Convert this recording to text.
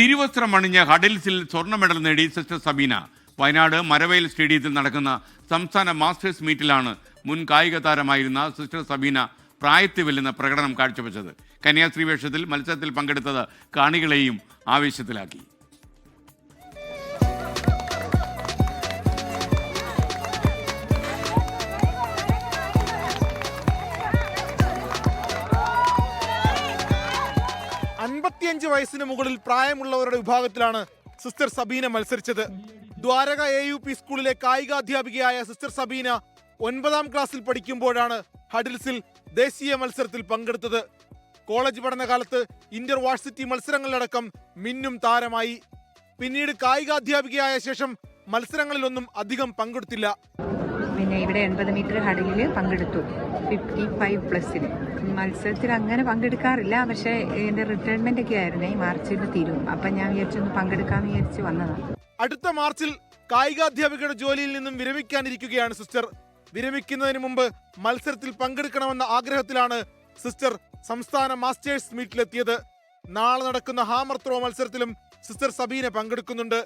തിരുവസ്ത്രമണിഞ്ഞ് ഹഡിൽസിൽ സ്വർണ മെഡൽ നേടി സിസ്റ്റർ സബീന. വയനാട് മരവയൽ സ്റ്റേഡിയത്തിൽ നടക്കുന്ന സംസ്ഥാന മാസ്റ്റേഴ്സ് മീറ്റിലാണ് മുൻ കായിക താരമായിരുന്ന സിസ്റ്റർ സബീന പ്രായത്തിൽ വെല്ലുന്ന പ്രകടനം കാഴ്ചവെച്ചത്. കന്യാസ്ത്രീ വേഷത്തിൽ മത്സരത്തിൽ പങ്കെടുത്തത് കാണികളെയും ആവേശത്തിലാക്കി. അൻപത്തിയഞ്ച് വയസ്സിന് മുകളിൽ പ്രായമുള്ളവരുടെ വിഭാഗത്തിലാണ് സിസ്റ്റർ സബീന മത്സരിച്ചത്. ദ്വാരക എ യു പി സ്കൂളിലെ കായികാധ്യാപികയായ സിസ്റ്റർ സബീന ഒൻപതാം ക്ലാസ്സിൽ പഠിക്കുമ്പോഴാണ് ഹഡിൽസിൽ ദേശീയ മത്സരത്തിൽ പങ്കെടുത്തത്. കോളേജ് പഠനകാലത്ത് ഇന്റർ വാഴ്സിറ്റി മത്സരങ്ങളിലടക്കം മിന്നും താരമായി. പിന്നീട് കായികാധ്യാപികയായ ശേഷം മത്സരങ്ങളിലൊന്നും അധികം പങ്കെടുത്തില്ല. പിന്നെ ഇവിടെ എൺപത് മീറ്റർ ഹഡലിൽ പങ്കെടുത്തു. ഫിഫ്റ്റി ഫൈവ് പ്ലസ്സിന് മത്സരത്തിൽ അങ്ങനെ പങ്കെടുക്കാറില്ല. പക്ഷേ എന്റെ റിട്ടയർമെന്റ് ഒക്കെ ആയിരുന്നു. മാർച്ചിൽ തീരും. അപ്പം ഞാൻ വിചാരിച്ചൊന്ന് പങ്കെടുക്കാമെന്ന് വിചാരിച്ച് വന്നതാണ് അടുത്ത മാർച്ചിൽ കായികാധ്യാപികയുടെ ജോലിയിൽ നിന്നും വിരമിക്കാനിരിക്കുകയാണ് സിസ്റ്റർ. വിരമിക്കുന്നതിന് മുമ്പ് മത്സരത്തിൽ പങ്കെടുക്കണമെന്ന ആഗ്രഹത്തിലാണ് സിസ്റ്റർ സംസ്ഥാന മാസ്റ്റേഴ്സ് മീറ്റിലെത്തിയത്. നാളെ നടക്കുന്ന ഹാമർ ത്രോ മത്സരത്തിലും സിസ്റ്റർ സബീന പങ്കെടുക്കുന്നുണ്ട്.